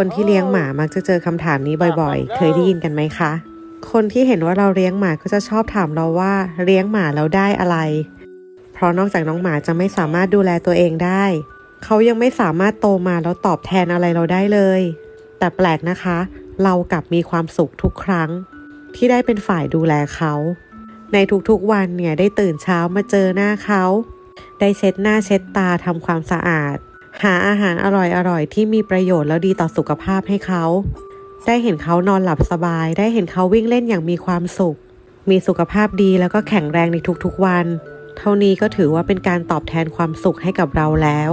คนที่เลี้ยงหมามักจะเจอคำถามนี้บ่อยๆ เคยได้ยินกันไหมคะ คนที่เห็นว่าเราเลี้ยงหมาก็จะชอบถามเราว่าเลี้ยงหมาแล้วได้อะไร เพราะนอกจากน้องหมาจะไม่สามารถดูแลตัวเองได้ เขายังไม่สามารถโตมาแล้วตอบแทนอะไรเราได้เลย แต่แปลกนะคะ เรากลับมีความสุขทุกครั้ง ที่ได้เป็นฝ่ายดูแลเขา ในทุกๆวันเนี่ยได้ตื่นเช้ามาเจอหน้าเขา ได้เช็ดหน้าเช็ดตาทำความสะอาด หาอาหารอร่อยๆที่มีประโยชน์แล้วดีต่อสุขภาพให้เขา ได้เห็นเขานอนหลับสบาย ได้เห็นเขาวิ่งเล่นอย่างมีความสุข มีสุขภาพดีแล้วก็แข็งแรงในทุกๆวัน เท่านี้ก็ถือว่าเป็นการตอบแทนความสุขให้กับเราแล้ว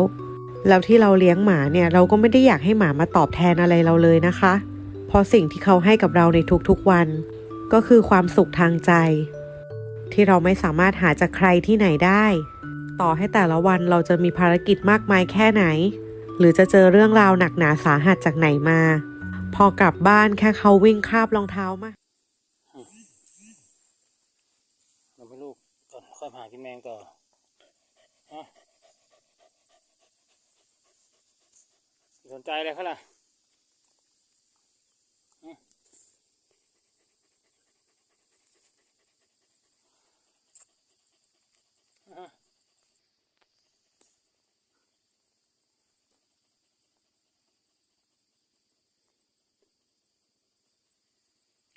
แล้วที่เราเลี้ยงหมาเนี่ยเราก็ไม่ได้อยากให้หมามาตอบแทนอะไรเราเลยนะคะ เพราะสิ่งที่เขาให้กับเราในทุกๆวัน ก็คือความสุขทางใจ ที่เราไม่สามารถหาจากใครที่ไหนได้ ต่อให้แต่ละวันเราจะมีภารกิจมากมายแค่ไหน หรือจะเจอเรื่องราวหนักหนาสาหัสจากไหนมา พอกลับบ้านแค่เขาวิ่งคาบรองเท้ามาเราไปลูกก่อนค่อยหากินแมงต่อสนใจอะไรเขาล่ะ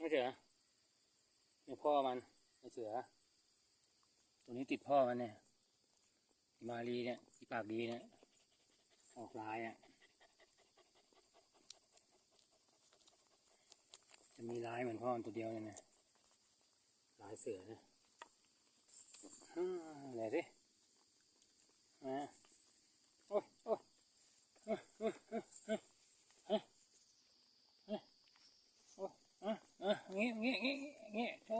ไม่เสือเนี่ยพ่อมันไม่เสือ ตัวนี้ติดพ่อมันเนี่ยมาลีเนี่ยีปากดีเนี่ยออกลายอะจะมีลายเหมือนพ่อมันตัวเดียวเนี่ยนะลายเสือนะอืมไหนสิมา งี้งี้งี้งี้โอ้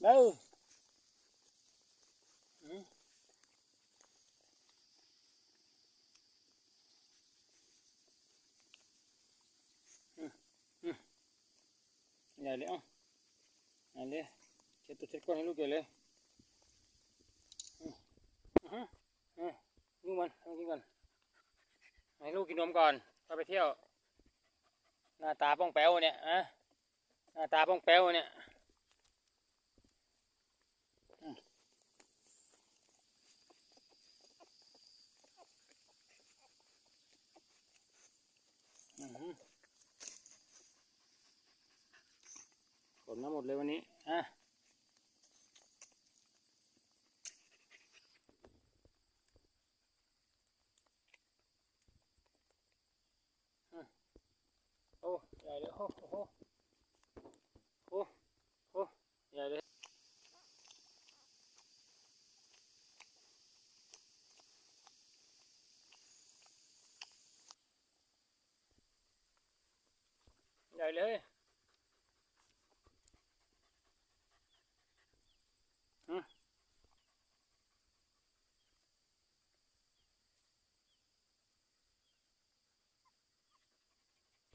đâu ừ. Ừ. Ừ. Nhảy lên không? Nhảy lên. Chết tôi chết con hay lúc kìa lên. Ừ. Ừ. Ừ. Nhưng mà, không กินก่อนให้ลูกกินนมก่อนก็ไปเที่ยว หน้าตาป้องแป๊วเนี่ยอะหน้าตาป้องแป๊วเนี่ยอื้อหือขนมาหมดเลยวันนี้อะ อืมโอ้ให ญ่เลยโอ้โหโอ้โอ้ใหญ่เลยใหญ่เลย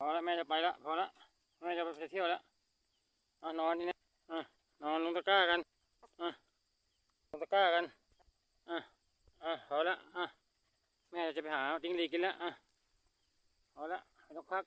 พอแล้วแม่จะไปละพอละแม่จะไปเที่ยวละนอนนี่นะนอนลงตะกร้ากันลงตะกร้ากันออ่พอละอแม่จะไปหาจิ้งหรีกินละอพอละไม่ต้องพัก